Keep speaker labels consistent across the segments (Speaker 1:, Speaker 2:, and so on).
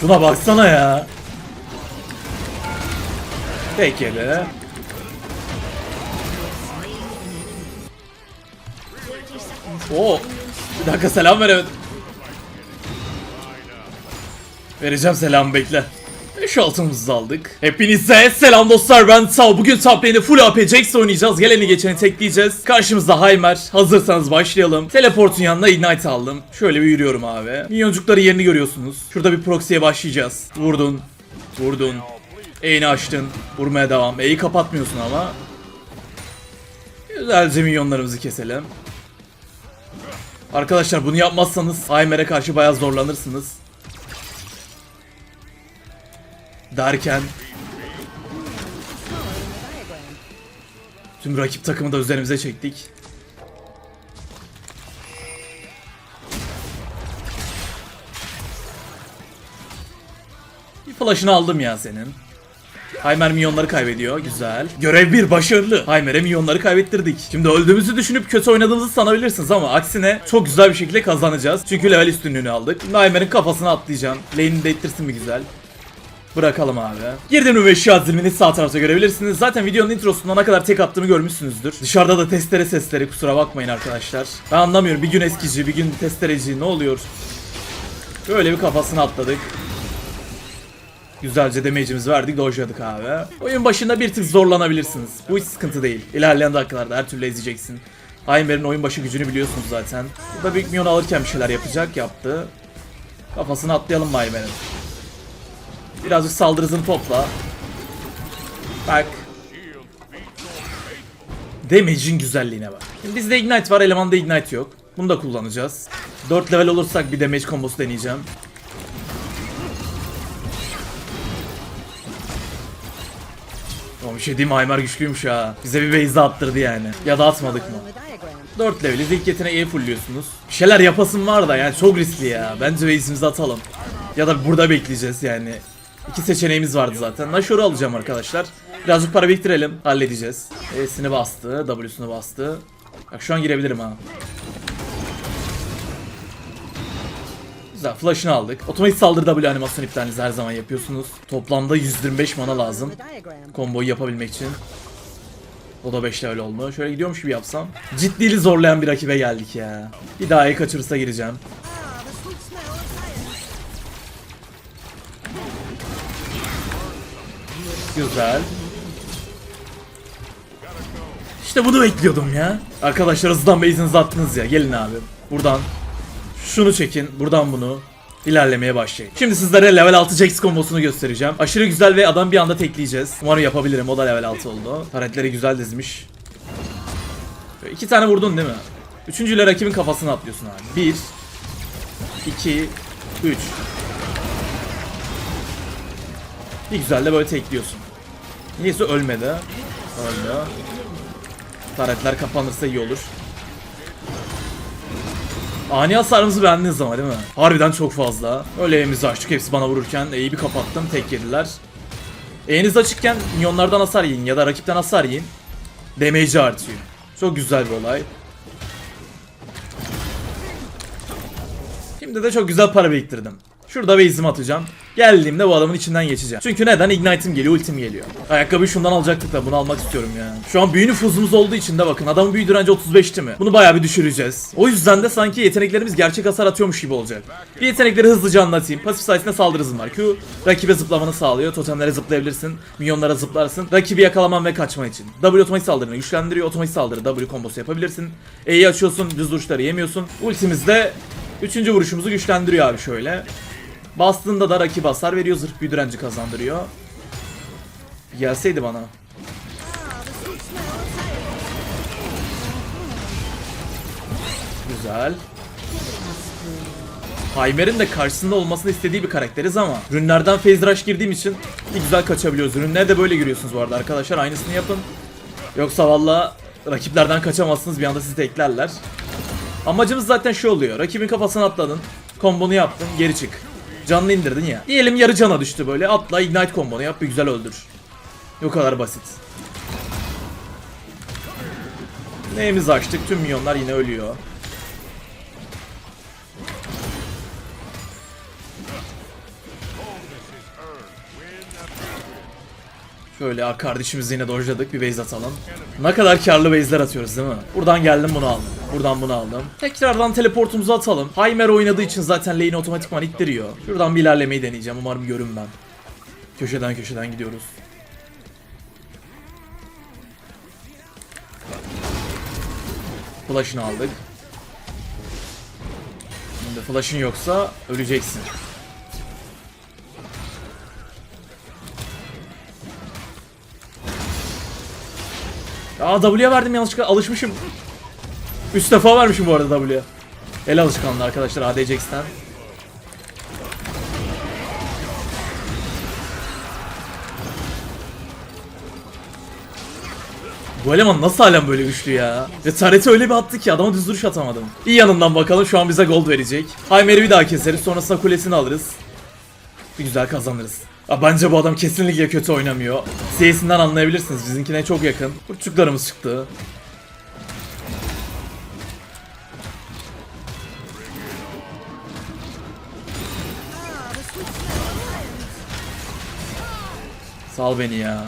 Speaker 1: Şuna baksana ya. Pekala. Oo. Bir dakika selam veremedim. Vereceğim selam bekle. 5 altımızı aldık. Hepinize selam dostlar ben Sal. Bugün top full AP Jax oynayacağız. Geleni geçeni tekleyeceğiz. Karşımızda Heimer. Hazırsanız başlayalım. Teleportun yanına Ignite aldım. Şöyle bir yürüyorum abi. Minyoncukların yerini görüyorsunuz. Şurada bir proxy'ye başlayacağız. Vurdun. Vurdun. E'ni açtın. Vurmaya devam. E'yi kapatmıyorsun ama. Güzelce minyonlarımızı keselim. Arkadaşlar bunu yapmazsanız Heimer'e karşı bayağı zorlanırsınız. Derken Tüm rakip takımı da üzerimize çektik. Bir flash'ını aldım ya senin. Heimer milyonları kaybediyor. Güzel. Görev bir başarılı. Heimer'e milyonları kaybettirdik. Şimdi öldüğümüzü düşünüp kötü oynadığımızı sanabilirsiniz ama aksine çok güzel bir şekilde kazanacağız. Çünkü level üstünlüğünü aldık. Şimdi Heimer'in kafasına atlayacağım. Lane'i de ittirsin mi güzel. Bırakalım abi. Girdim ve şu zilmini sağ tarafta görebilirsiniz. Zaten videonun introsunda ne kadar tek attığımı görmüşsünüzdür. Dışarıda da testere sesleri kusura bakmayın arkadaşlar. Ben anlamıyorum bir gün eskici bir gün testereci ne oluyor? Böyle bir kafasına atladık. Güzelce damage'imizi verdik, dojladık abi. Oyun başında bir tık zorlanabilirsiniz. Bu hiç sıkıntı değil. İlerleyen dakikalarda her türlü ezeceksin. Heimer'in oyun başı gücünü biliyorsunuz zaten. Burada Big Mion'u alırken bir şeyler yapacak, yaptı. Kafasını atlayalım Heimer'in? Birazcık saldırı hızını topla. Bak. Damage'in güzelliğine bak. Şimdi bizde Ignite var, elemanda Ignite yok. Bunu da kullanacağız. 4 level olursak bir damage kombosu deneyeceğim. Ama bir şey diyeyim? Heimer güçlüymüş ha. Bize bir base attırdı yani. Ya da atmadık mı? 4 leveliz ilk yeteneği fullüyorsunuz. Bir şeyler yapasın var da yani çok riskli ya. Bence base'imizi atalım. Ya da burada bekleyeceğiz yani. İki seçeneğimiz vardı zaten. Nashor'u alacağım arkadaşlar. Birazcık para biriktirelim. Halledeceğiz. E'sini bastı. W'sunu bastı. Bak şu an girebilirim ha. Güzel flash'ını aldık. Otomatik saldırı W animasyon iptalinizi her zaman yapıyorsunuz. Toplamda 125 mana lazım. Komboyu yapabilmek için. O da 5 level oldu. Şöyle gidiyormuş gibi yapsam. Ciddili zorlayan bir rakibe geldik ya. Bir daha iyi kaçırırsa gireceğim. Güzel. İşte bunu bekliyordum ya. Arkadaşlar hızdan base'inizi attınız ya. Gelin abi. Buradan. Şunu çekin. Buradan bunu. İlerlemeye başlayın. Şimdi sizlere level 6 Jax kombosunu göstereceğim. Aşırı güzel ve adam bir anda tekleyeceğiz. Umarım yapabilirim. O da level 6 oldu. Taretleri güzel dizmiş. Böyle iki tane vurdun değil mi? Üçüncüyle rakibin kafasına atlıyorsun abi. Bir. iki, Üç. Bir güzel de böyle tekliyorsun. Niyeyse ölmedi. Öldü. Taretler kapanırsa iyi olur. Ani hasarımızı beğendiniz ama değil mi? Harbiden çok fazla. Öyle evimizi açtık hepsi bana vururken E'yi bir kapattım tek yediler. E'niz açıkken minyonlardan hasar yiyin ya da rakipten hasar yiyin. Damage'i artıyor. Çok güzel bir olay. Şimdi de çok güzel para biriktirdim. Şurada base'imi atacağım. Geldiğimde bu adamın içinden geçeceğim. Çünkü neden? Ignite'im geliyor, ultim geliyor. Ayakkabıyı şundan alacaktık da bunu almak istiyorum ya. Şu an büyü nüfuzumuz olduğu için de bakın adamın büyü direnci 35'ti mi? Bunu bayağı bir düşüreceğiz. O yüzden de sanki yeteneklerimiz gerçek hasar atıyormuş gibi olacak. Bir yetenekleri hızlıca anlatayım. Pasif sayesinde saldırı hızım var. Q rakibe zıplamanı sağlıyor. Totemlere zıplayabilirsin. Minyonlara zıplarsın. Rakibi yakalaman ve kaçman için. W otomatik saldırını güçlendiriyor. Otomatik saldırı W kombosu yapabilirsin. E'yi açıyorsun. Düz vuruşları yemiyorsun. Ultimizde Üçüncü vuruşumuzu güçlendiriyor abi şöyle. Bastığında da rakip hasar veriyor. Zırh büyü kazandırıyor. Gelseydi bana. Güzel. Heimer'in de karşısında olmasını istediği bir karakteriz ama Rünlerden phase rush girdiğim için bir güzel kaçabiliyoruz. Rünleri de böyle giriyorsunuz bu arada arkadaşlar. Aynısını yapın. Yoksa valla rakiplerden kaçamazsınız bir anda sizi teklerler. Amacımız zaten şu oluyor. Rakibin kafasına atladın. Kombonu yaptın. Geri çık. Canlı indirdin ya. Diyelim yarı cana düştü böyle. Atla ignite kombonu yap bir güzel öldür. O kadar basit. Neyimizi açtık. Tüm milyonlar yine ölüyor. Şöyle ah, kardeşimizi yine dojladık. Bir base atalım. Ne kadar karlı base'ler atıyoruz değil mi? Buradan geldim bunu aldım. Buradan bunu aldım. Tekrardan teleportumuzu atalım. Heimer oynadığı için zaten lane'i otomatikman ittiriyor. Şuradan bir ilerlemeyi deneyeceğim. Umarım görünmem. Köşeden köşeden gidiyoruz. Flash'ını aldık. Şimdi flash'ın yoksa öleceksin. Aa W'ye verdim yanlışlıkla alışmışım. Üç defa vermişim bu arada W'ye. El alışkanlığı arkadaşlar ADCX'ten. Bu eleman nasıl halen böyle güçlü ya? Cetareti öyle bir attı ki adama düz duruş atamadım. İyi yanından bakalım şu an bize gold verecek. Heimer'i bir daha keseriz sonrasında kulesini alırız. Bir güzel kazanırız. Aa, bence bu adam kesinlikle kötü oynamıyor. CS'inden anlayabilirsiniz bizimkine çok yakın. Kurtçuklarımız çıktı. Sal beni ya.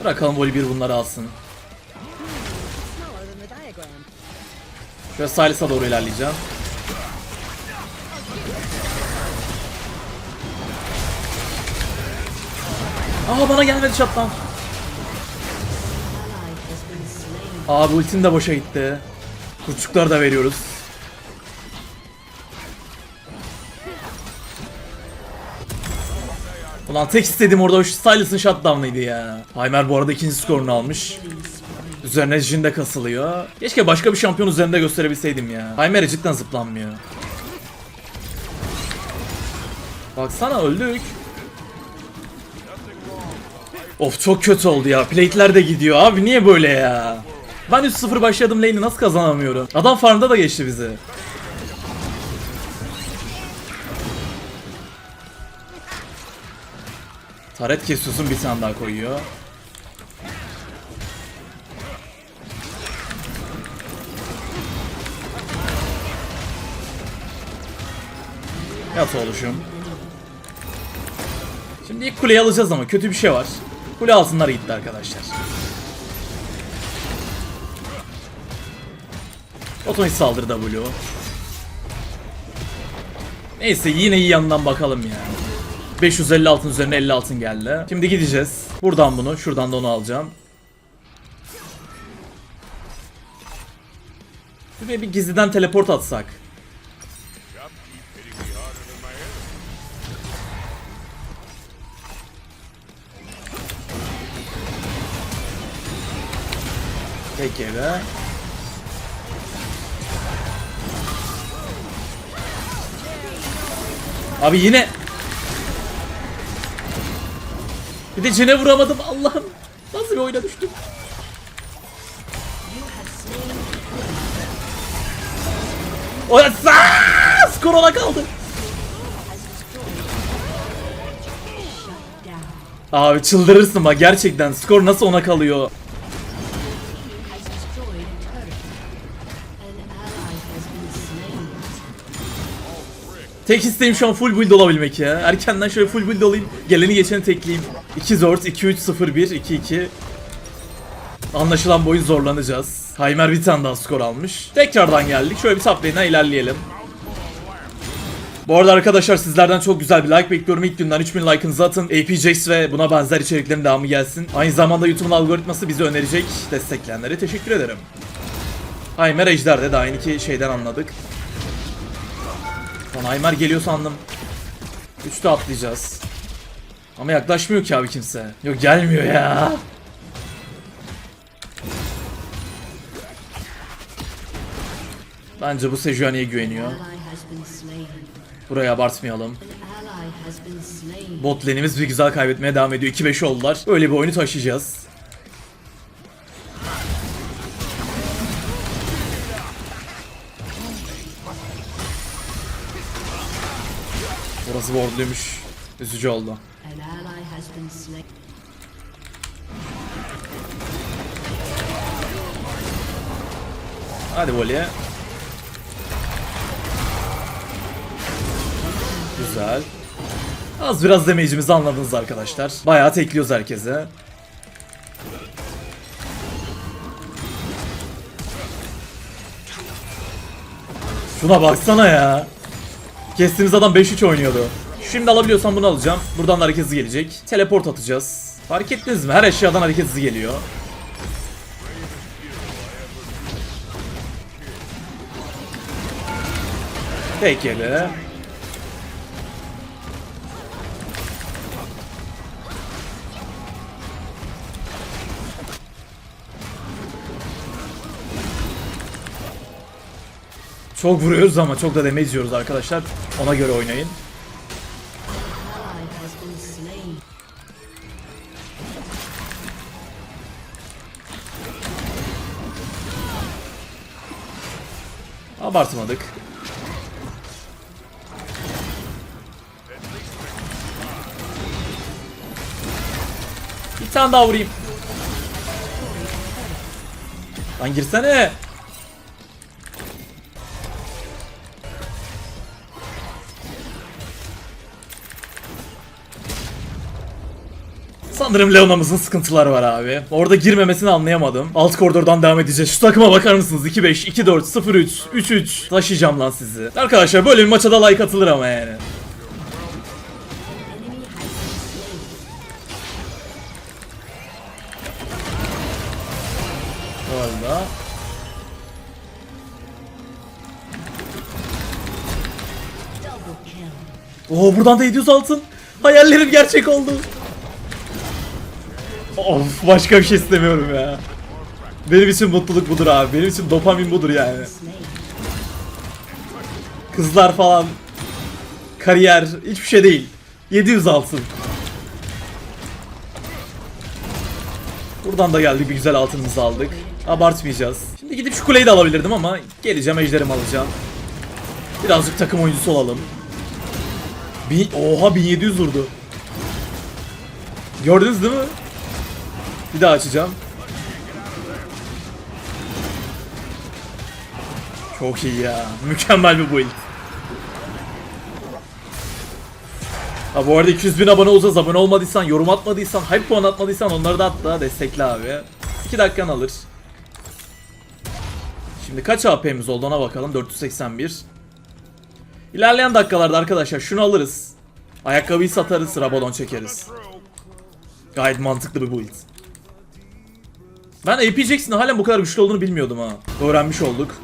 Speaker 1: Bırakalım Voli bir bunları alsın. Şöyle Silas'a doğru ilerleyeceğim. Aa bana gelmedi şattan. Abi ultim de boşa gitti. Kurçukları da veriyoruz. Ulan tek istediğim orada Silas'ın shutdown'ıydı ya. Heimer bu arada ikinci skorunu almış. Üzerine Jin de kasılıyor. Keşke başka bir şampiyon üzerinde gösterebilseydim ya. Heimer'e cidden zıplanmıyor. Baksana öldük. Of çok kötü oldu ya. Plate'ler de gidiyor abi niye böyle ya? Ben 3-0 başladım lane'i nasıl kazanamıyorum? Adam farmda da geçti bizi. Taret kesiyorsun bir tane daha koyuyor. Yat oluşum. Şimdi ilk kuleyi alacağız ama kötü bir şey var. Kule altınlar gitti arkadaşlar. Otomatik saldırı W. Neyse yine iyi yanından bakalım ya. 550 altın üzerine 50 altın geldi. Şimdi gideceğiz. Buradan bunu, şuradan da onu alacağım. Şuraya bir gizliden teleport atsak. Peki be. Abi yine Bir de cene vuramadım Allah'ım. Nasıl bir oyuna düştüm? O ona kaldı. Abi çıldırırsın bak gerçekten skor nasıl ona kalıyor. Tek isteğim şu an full build olabilmek ya. Erkenden şöyle full build olayım. Geleni geçeni tekleyeyim. 2 zort 2 3 0 1 2 2. Anlaşılan boyu zorlanacağız. Heimer bir tane daha skor almış. Tekrardan geldik. Şöyle bir top ilerleyelim. Bu arada arkadaşlar sizlerden çok güzel bir like bekliyorum. İlk günden 3000 like'ınızı atın. APJX ve buna benzer içeriklerin devamı gelsin. Aynı zamanda YouTube'un algoritması bizi önerecek. Destekleyenlere teşekkür ederim. Heimer Ejder'de de aynı iki şeyden anladık. Lan Aymar geliyor sandım. Üçte atlayacağız. Ama yaklaşmıyor ki abi kimse. Yok gelmiyor ya. Bence bu Sejuani'ye güveniyor. Burayı abartmayalım. Bot lane'imiz bir güzel kaybetmeye devam ediyor. 2-5 oldular. Böyle bir oyunu taşıyacağız. Burası wardluymuş. Üzücü oldu. Hadi voleye. Güzel. Az biraz damage'imizi anladınız arkadaşlar. Bayağı tekliyoruz herkese. Şuna baksana ya. Kestiğimiz adam 5-3 oynuyordu. Şimdi alabiliyorsam bunu alacağım. Buradan da hareket hızı gelecek. Teleport atacağız. Fark ettiniz mi? Her eşyadan hareket hızı geliyor. Pekala. Çok vuruyoruz ama çok da damage yiyoruz arkadaşlar. Ona göre oynayın. Abartmadık. Bir tane daha vurayım. Lan girsene. Sanırım Leona'mızın sıkıntıları var abi. Orada girmemesini anlayamadım. Alt koridordan devam edeceğiz. Şu takıma bakar mısınız? 2-5, 2-4, 0-3, 3-3. Taşıyacağım lan sizi. Arkadaşlar böyle bir maça da like atılır ama yani. Valla. Oo buradan da 700 altın. Hayallerim gerçek oldu. Of başka bir şey istemiyorum ya. Benim için mutluluk budur abi. Benim için dopamin budur yani. Kızlar falan. Kariyer hiçbir şey değil. 700 altın. Buradan da geldik bir güzel altınımızı aldık. Abartmayacağız. Şimdi gidip şu kuleyi de alabilirdim ama geleceğim ejderimi alacağım. Birazcık takım oyuncusu olalım. Bin, oha 1700 vurdu. Gördünüz değil mi? Bir daha açacağım. Çok iyi ya. Mükemmel bir build. Ha bu arada 200 bin abone olacağız. Abone olmadıysan, yorum atmadıysan, hype puan atmadıysan onları da at da destekle abi. 2 dakikan alır. Şimdi kaç AP'miz oldu ona bakalım. 481. İlerleyen dakikalarda arkadaşlar şunu alırız. Ayakkabıyı satarız, Rabadon çekeriz. Gayet mantıklı bir build. Ben AP Jackson'ın halen bu kadar güçlü olduğunu bilmiyordum ha. Öğrenmiş olduk.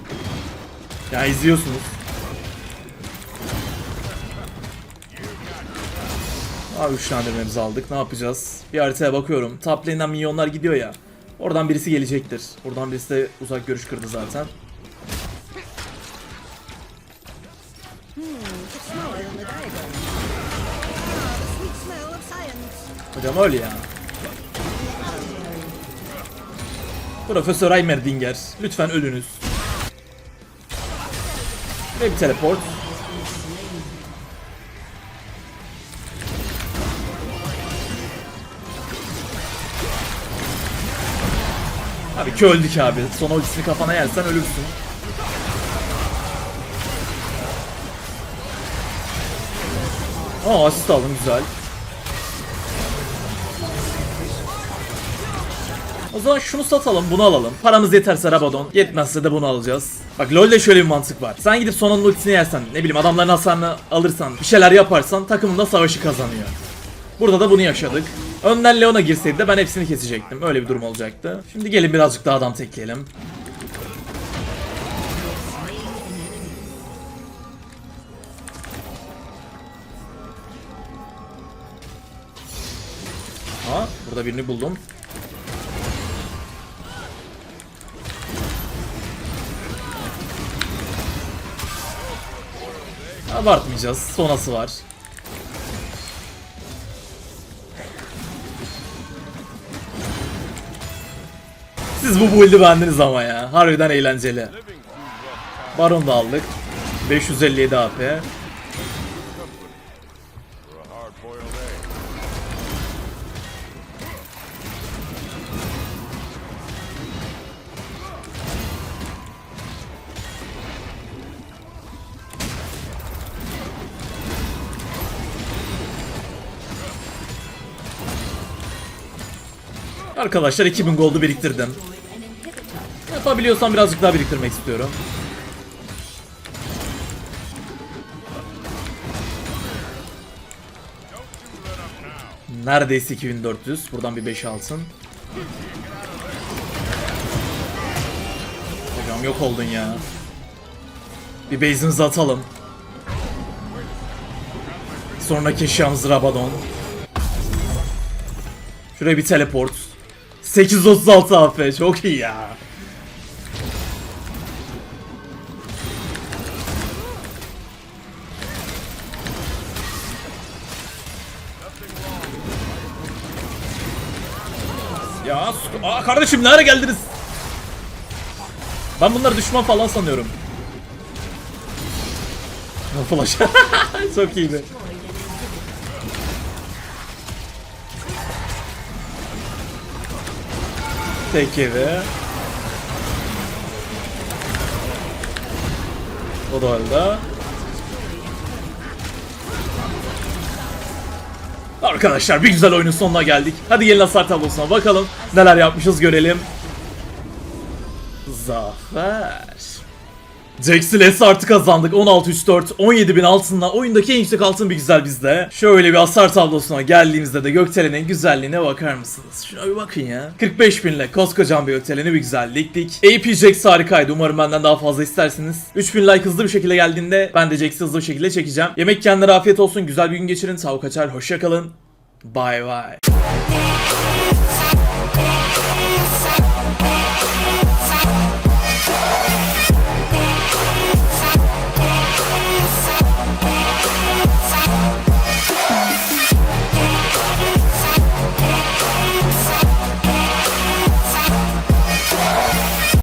Speaker 1: Ya izliyorsunuz. Abi güçlendirmemizi aldık. Ne yapacağız? Bir haritaya bakıyorum. Top lane'den minyonlar gidiyor ya. Oradan birisi gelecektir. Oradan birisi de uzak görüş kırdı zaten. Hocam öyle ya. Profesör Heimerdinger. Lütfen ölünüz. Ve bir teleport. Abi ki öldük abi. Son ultisini kafana yersen ölürsün. Aa asist aldım güzel. O zaman şunu satalım, bunu alalım. Paramız yeterse Rabadon, yetmezse de bunu alacağız. Bak LoL'de şöyle bir mantık var. Sen gidip sonun ultisini yersen, ne bileyim adamların hasarını alırsan, bir şeyler yaparsan takımın da savaşı kazanıyor. Burada da bunu yaşadık. Önden Leon'a girseydi de ben hepsini kesecektim. Öyle bir durum olacaktı. Şimdi gelin birazcık daha adam tekleyelim. Ha, burada birini buldum. Abartmayacağız. Sonası var. Siz bu build'i beğendiniz ama ya. Harbiden eğlenceli. Baron da aldık. 557 AP. Arkadaşlar 2000 gold'u biriktirdim. Yapabiliyorsam birazcık daha biriktirmek istiyorum. Neredeyse 2400. Buradan bir 5 alsın. Hocam yok oldun ya. Bir base'imizi atalım. Sonraki eşyamız Rabadon. Şuraya bir teleport. 836 AP çok iyi ya. Ya Aa kardeşim nereye geldiniz? Ben bunları düşman falan sanıyorum. Flash. Çok iyiydi. Tek yedi. O da öldü. Arkadaşlar bir güzel oyunun sonuna geldik. Hadi gelin hasar tablosuna bakalım. Neler yapmışız görelim. Zafer. Jax'le artı kazandık. 16-3-4, 17.000 altınla oyundaki en yüksek altın bir güzel bizde. Şöyle bir hasar tablosuna geldiğimizde de Gökdelen'in güzelliğine bakar mısınız? Şuna bir bakın ya. 45.000 ile koskocaman bir Gökdelen'i bir güzel diktik. AP Jax harikaydı. Umarım benden daha fazla istersiniz. 3000 like hızlı bir şekilde geldiğinde ben de Jax'i hızlı bir şekilde çekeceğim. Yemek kendine afiyet olsun. Güzel bir gün geçirin. Tavuk açar. Hoşça kalın. Bye bye.